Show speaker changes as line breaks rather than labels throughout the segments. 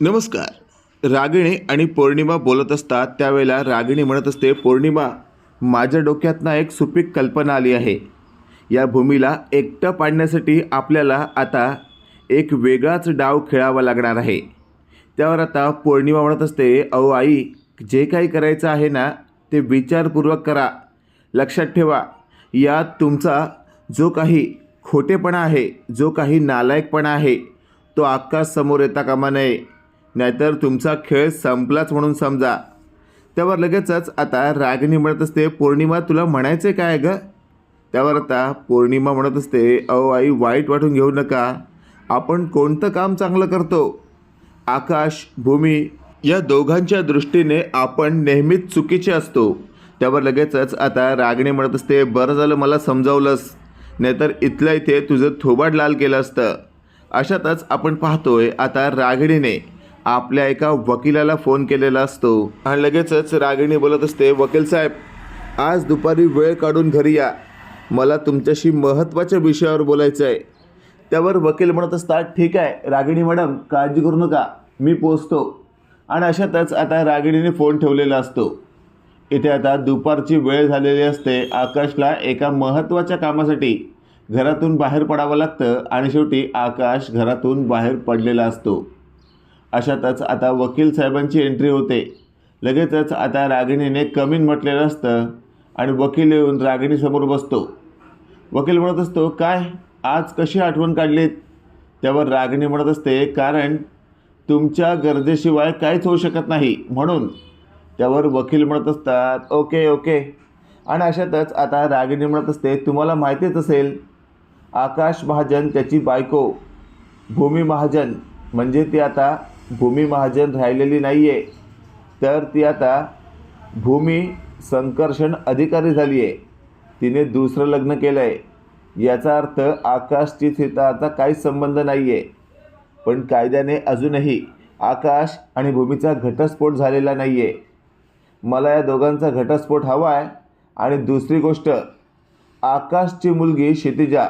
नमस्कार. रागिणी आणि पौर्णिमा बोलत असतात त्यावेळेला रागिणी म्हणत असते पौर्णिमा माझ्या डोक्यातनं एक सुपीक कल्पना आली आहे. या भूमीला एकटं पाडण्यासाठी आपल्याला आता एक वेगळाच डाव खेळावा लागणार आहे. त्यावर आता पौर्णिमा म्हणत असते अहो आई जे काही करायचं आहे ना ते विचारपूर्वक करा. लक्षात ठेवा यात तुमचा जो काही खोटेपणा आहे जो काही नालायकपणा आहे तो आकाश समोर येता कामा नये. नाहीतर तुमचा खेळ संपलाच म्हणून समजा. त्यावर लगेचच आता रागिनी म्हणत असते पौर्णिमा तुला म्हणायचे काय ग? त्यावर आता पौर्णिमा म्हणत असते अहो आई वाईट वाटून घेऊ नका. आपण कोणतं काम चांगलं करतो? आकाश भूमी या दोघांच्या दृष्टीने आपण नेहमीच चुकीचे असतो. त्यावर लगेचच आता रागणी म्हणत असते बरं झालं मला समजावलंस. नाहीतर इथल्या इथे तुझं थोबाड लाल केलं असतं. अशातच आपण पाहतोय आता रागिणीने आपल्या एका वकिलाला फोन केलेला असतो. आणि लगेचच रागिणी बोलत असते वकील साहेब आज दुपारी वेळ काढून घरी या. मला तुमच्याशी महत्त्वाच्या विषयावर बोलायचं आहे. त्यावर वकील म्हणत असतात ठीक आहे रागिणी मॅडम काळजी करू नका मी पोचतो. आणि अशातच आता रागिणीने फोन ठेवलेला असतो. इथे आता दुपारची वेळ झालेली असते आकाशला एका महत्त्वाच्या कामासाठी घरातून बाहेर पडावं लागतं आणि शेवटी आकाश घरातून बाहेर पडलेला असतो. अशातच आता वकील साहेबांची एंट्री होते. लगेचच आता रागिणीने कमीन म्हटलेलं असतं आणि वकील येऊन रागिणीसमोर बसतो. वकील म्हणत असतो काय? आज कशी आठवण काढलीत? त्यावर रागिणी म्हणत असते कारण तुमच्या गरजेशिवाय काहीच होऊ शकत नाही. म्हणून त्यावर वकील म्हणत असतात ओके ओके. आणि अशातच आता रागिणी म्हणत असते तुम्हाला माहितीच असेल आकाश महाजन त्याची बायको भूमी महाजन. म्हणजे ती आता भूमी महाजन राहिलेली नाही आहे तर ती आता भूमी संकर्षण अधिकारी झाली आहे तिने दुसरं लग्न केलं आहे याचा अर्थ आकाशची तिथं आता काहीच संबंध नाही आहे पण कायद्याने अजूनही आकाश आणि भूमीचा घटस्फोट झालेला नाही आहे मला या दोघांचा घटस्फोट हवा आहे आणि दुसरी गोष्ट आकाशची मुलगी क्षितिजा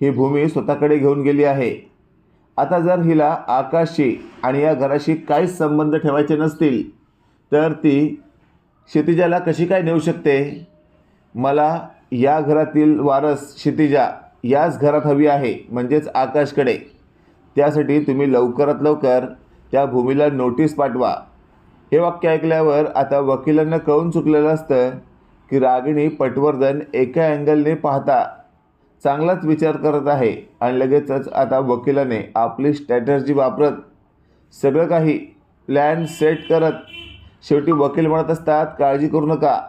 ही भूमी स्वतःकडे घेऊन गेली आहे. आता जर हिला आकाशशी आणि या घराशी काहीच संबंध ठेवायचे नसतील तर ती क्षितिजाला कशी काय नेऊ शकते? मला या घरातील वारस क्षितिजा याच घरात हवी आहे म्हणजेच आकाशकडे. त्यासाठी तुम्ही लवकरात लवकर त्या भूमीला नोटीस पाठवा. हे वाक्य ऐकल्यावर आता वकिलांना कळून चुकलेलं असतं की रागिणी पटवर्धन एका अँगलने पाहता चांगलाच विचार करत आहे आणि लगेचच आता वकिलाने आपली स्ट्रॅटर्जी वापरत सगळं काही प्लॅन सेट करत शेवटी वकील म्हणत असतात काळजी करू नका.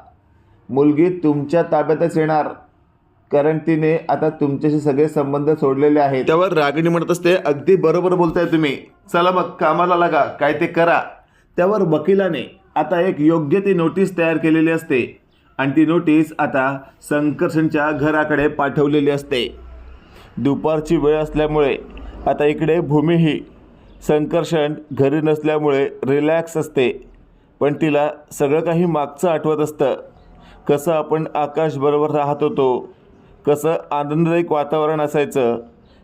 मुलगी तुमच्या ताब्यातच येणार. कारण तिने आता तुमच्याशी सगळे संबंध सोडलेले आहेत. त्यावर रागिणी म्हणत असते अगदी बरोबर बोलताय तुम्ही. चला मग कामाला लागा. काय ते करा. त्यावर वकिलाने आता एक योग्य ती नोटीस तयार केलेली असते. आणि ती नोटीस आता संकर्षणच्या घराकडे पाठवलेली असते. दुपारची वेळ असल्यामुळे आता इकडे भूमीही संकर्षण घरी नसल्यामुळे रिलॅक्स असते. पण तिला सगळं काही मागचं आठवत असतं. कसं आपण आकाशबरोबर राहत होतो कसं आनंददायक वातावरण असायचं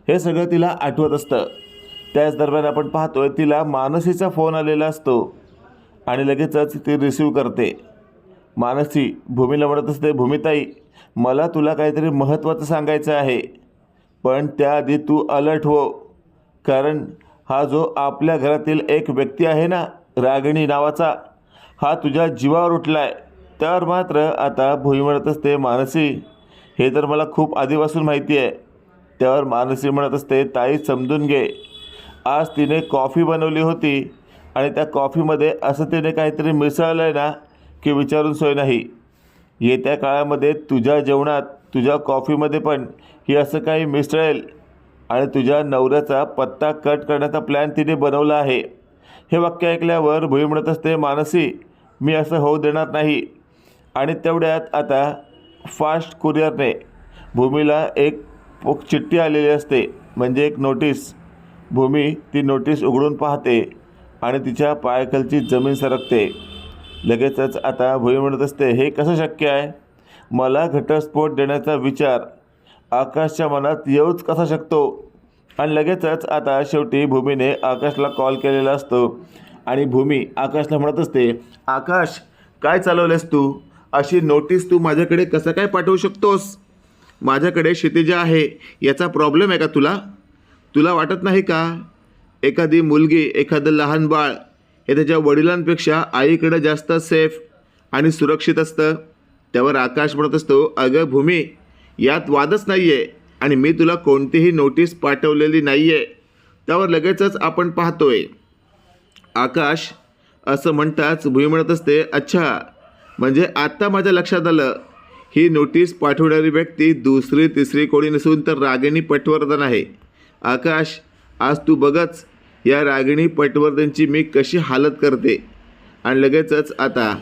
हे सगळं तिला आठवत असतं. त्याच दरम्यान आपण पाहतोय तिला मानसीचा फोन आलेला असतो आणि लगेचच ती रिसीव करते. मानसी भूमीला म्हणत असते. भूमिताई मला तुला काहीतरी महत्त्वाचं सांगायचं आहे. पण त्याआधी तू अलर्ट हो. कारण हा जो आपल्या घरातील एक व्यक्ती आहे ना रागिणी नावाचा हा तुझ्या जीवावर उठला आहे त्यावर मात्र आता भूमी म्हणत असते मानसी हे तर मला खूप आधीपासून माहिती आहे. त्यावर मानसी म्हणत असते ताई समजून घे. आज तिने कॉफी बनवली होती आणि त्या कॉफीमध्ये असं तिने काहीतरी मिसळलं आहे ना की विचारून सोय नाही. येत्या काळामध्ये तुझ्या जेवणात तुझ्या कॉफीमध्ये पण ही असं काही मिसळेल आणि तुझ्या नवऱ्याचा पत्ता कट करण्याचा प्लॅन तिने बनवला आहे. हे वाक्य ऐकल्यावर भुई म्हणत असते मानसी मी असं होऊ देणार नाही. आणि तेवढ्यात आता फास्ट कुरिअरने भूमीला एक पोक चिठ्ठी आलेली असते म्हणजे एक नोटीस. भूमी ती नोटीस उघडून पाहते आणि तिच्या पायाखालची जमीन सरकते. लगेचच आता भुई म्हणत असते हे कसं शक्य आहे? मला घटस्फोट देण्याचा विचार आकाशच्या मनात येऊच कसा शकतो? आणि लगेचच आता शेवटी भूमीने आकाशला कॉल केलेला असतो आणि भूमी आकाशला म्हणत असते आकाश काय चालवलेस तू? अशी नोटीस तू माझ्याकडे कसं काय पाठवू शकतोस? माझ्याकडे क्षितिजा आहे याचा प्रॉब्लेम आहे का तुला? तुला वाटत नाही का? एखादी मुलगी एखादं लहान बाळ हे त्याच्या वडिलांपेक्षा आईकडं जास्त सेफ आणि सुरक्षित असतं. त्यावर आकाश म्हणत असतो अगं भूमी यात वादच नाही आहे आणि मी तुला कोणतीही नोटीस पाठवलेली नाही आहे त्यावर लगेचच आपण पाहतोय. आकाश असं म्हणताच भूमी म्हणत असते अच्छा म्हणजे आत्ता माझ्या लक्षात आलं ही नोटीस पाठवणारी व्यक्ती दुसरी तिसरी कोणी नसून तर रागिणी पटवर्धन आहे. आकाश आज तू बघच या रागिणी पटवर्धनची मी कशी हालत करते? आणि लगेचच आता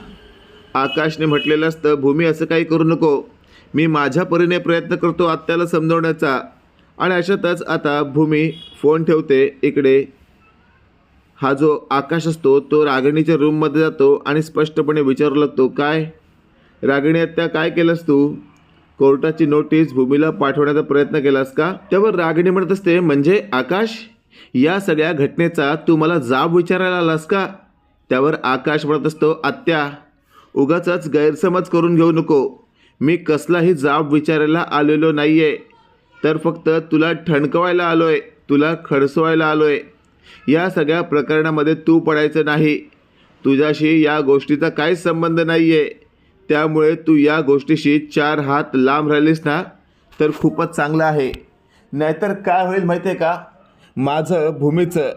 आकाशने म्हटलेलं असतं भूमी असं काही करू नको. मी माझ्या परीने प्रयत्न करतो आत्याला समजवण्याचा. आणि अशातच आता भूमी फोन ठेवते इकडे. हा जो आकाश असतो तो रागिणीच्या रूममध्ये जातो आणि स्पष्टपणे विचारू लागतो काय? रागिणी आत्या काय केलंस तू? कोर्टाची नोटीस भूमीला पाठवण्याचा प्रयत्न केलास का? त्यावर रागिणी म्हणत असते म्हणजे आकाश? या सगळ्या घटनेचा तू मला जाब विचारायला आलास का? त्यावर आकाश म्हणत असतो आत्या उगाच गैरसमज करून घेऊ नको. मी कसलाही जाब विचारायला आलेलो नाही आहे तर फक्त तुला ठणकवायला आलो आहे तुला खडसवायला आलो आहे या सगळ्या प्रकरणामध्ये तू पडायचं नाही. तुझ्याशी या गोष्टीचा काहीच संबंध नाही आहे त्यामुळे तू या गोष्टीशी चार हात लांब राहिलीस ना तर खूपच चांगलं आहे. नाहीतर काय होईल माहिती आहे का? माझं भूमीचं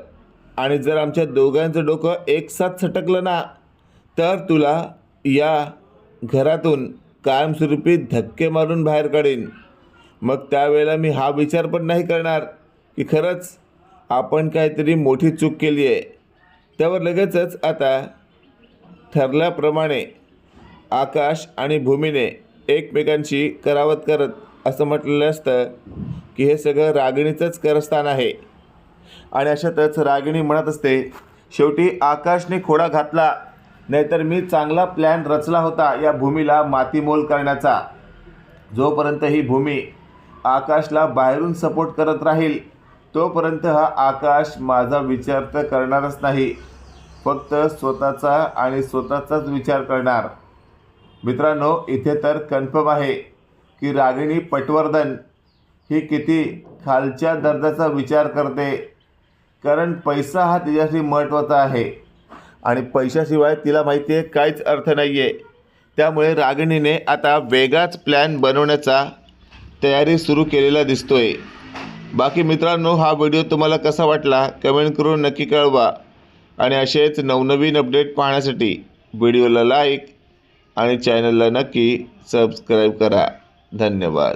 आणि जर आमच्या दोघांचं डोकं एकसाथ सटकलं ना तर तुला या घरातून कायमस्वरूपी धक्के मारून बाहेर काढीन. मग त्यावेळेला मी हा विचार पण नाही करणार की खरंच आपण काहीतरी मोठी चूक केली आहे. त्यावर लगेचच आता ठरल्याप्रमाणे आकाश आणि भूमीने एकमेकांशी करावत करत असं म्हटलेलं असतं की हे सगळं रागिणीचंच करस्थान आहे. आणि अशातच रागिणी म्हणत असते शेवटी आकाशने खोडा घातला नाहीतर मी चांगला प्लॅन रचला होता या भूमीला मातीमोल करण्याचा. जोपर्यंत ही भूमी आकाशला बाहेरून सपोर्ट करत राहील तोपर्यंत हा आकाश माझा विचार तर करणारच नाही. फक्त स्वतःचा आणि स्वतःचाच विचार करणार. मित्रांनो इथे तर कन्फर्म आहे की रागिणी पटवर्धन ही किती खालच्या दर्जाचा विचार करते. कारण पैसा हा तिच्यासाठी महत्त्वाचा आहे. आणि पैशाशिवाय तिला माहिती आहे काहीच अर्थ नाही आहे त्यामुळे रागिणीने आता वेगळाच प्लॅन बनवण्याचा तयारी सुरू केलेला दिसतो आहे बाकी मित्रांनो हा व्हिडिओ तुम्हाला कसा वाटला कमेंट करून नक्की कळवा. आणि असेच नवनवीन अपडेट पाहण्यासाठी व्हिडिओला लाईक आणि चॅनलला नक्की सबस्क्राईब करा. धन्यवाद.